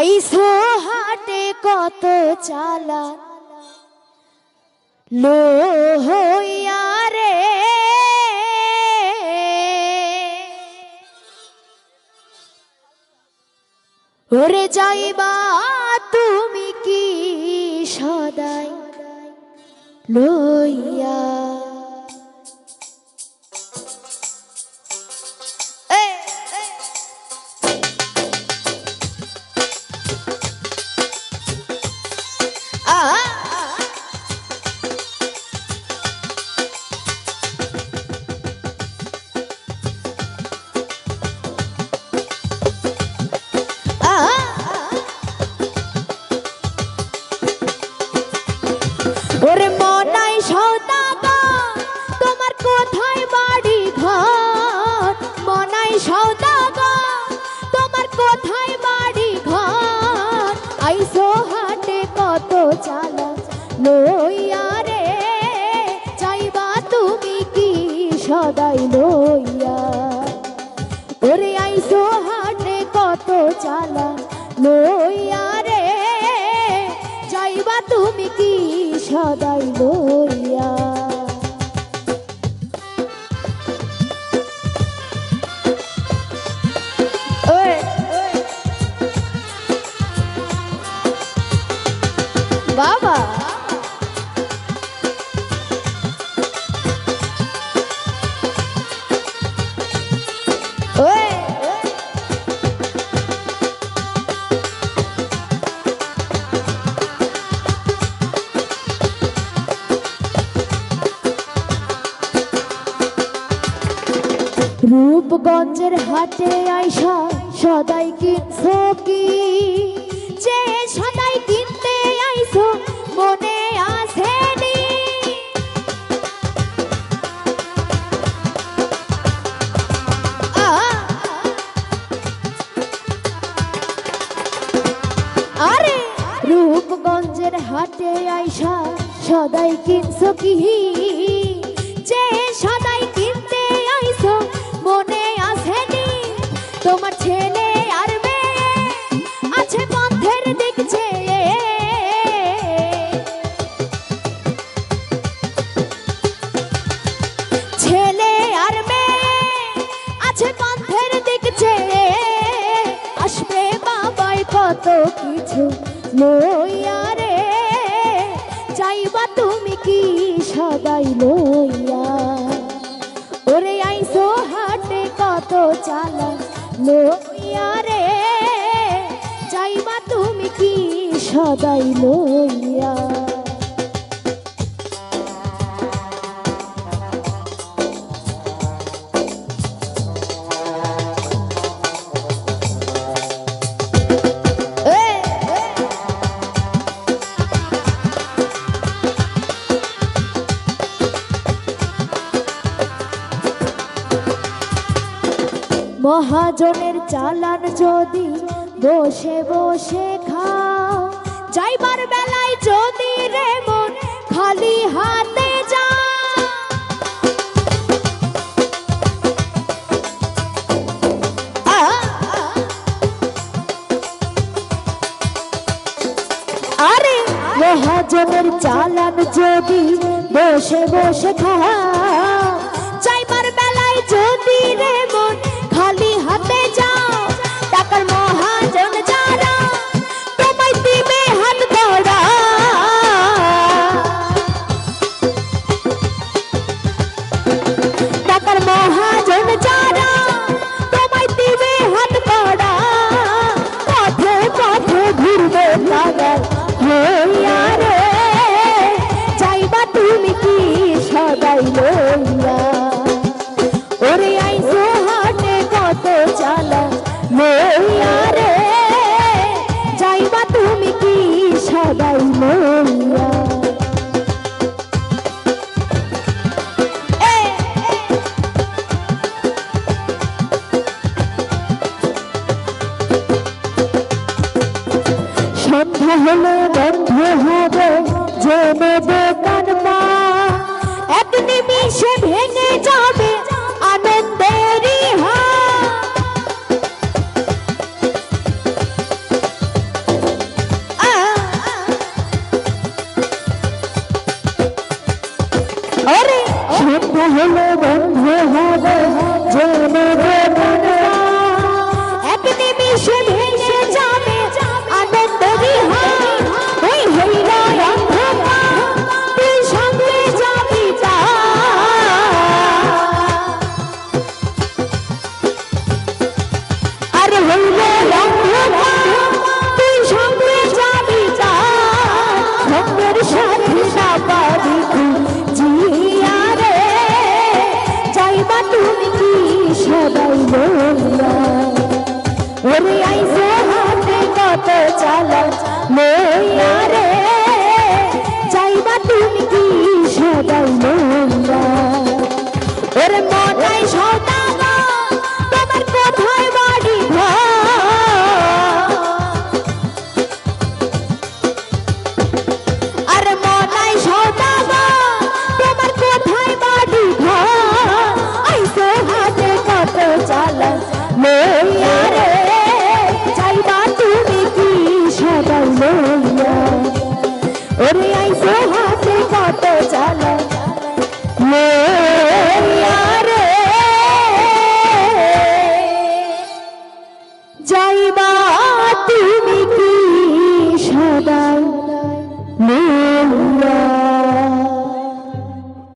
আইসো হাটে কত চালা। লো হইয়া রে। ওরে যাইবা তুমি কি সদাই লইয়া চালা। লইয়া রে যাইবা তুমি কি সদাই লইয়া রূপগঞ্জের হাটে আইসা সদাই কিনছো কি? যে সদাই কিনতে আইসো মনে আহা, আরে! রূপগঞ্জের হাটে আইসা সদাই কিনছো কি? যে সদাই কিনতে তোমার ছেলে আর মেয়ে আছে পথের চেয়ে ছেলে আর মেয়ে আছে পথের চেয়ে আসবে বাবাই কত কিছু লইয়া রে। চাইবা তুমি কি সদাই লইয়া? ওরে আইসো হাটে কত চালা লইয়া রে চাইবা তুমি কি সদাই লইয়া? মহাজনের চালান যদি বসে বসে খাও যাইবার বেলায় যদি রে মন খালি হাতে আরে মহাজনের চালান যদি বসে বসে খাও যাইবার বেলায় যদি রে মন পাগল হইয়া হলো বন্ধ হবে জমব কানমা এক নিমিষে ভেঙে যাবে আনন্দেরই হলো বন্ধ হবে জমব ওরে আইসে হাতে কত চালা মইয়া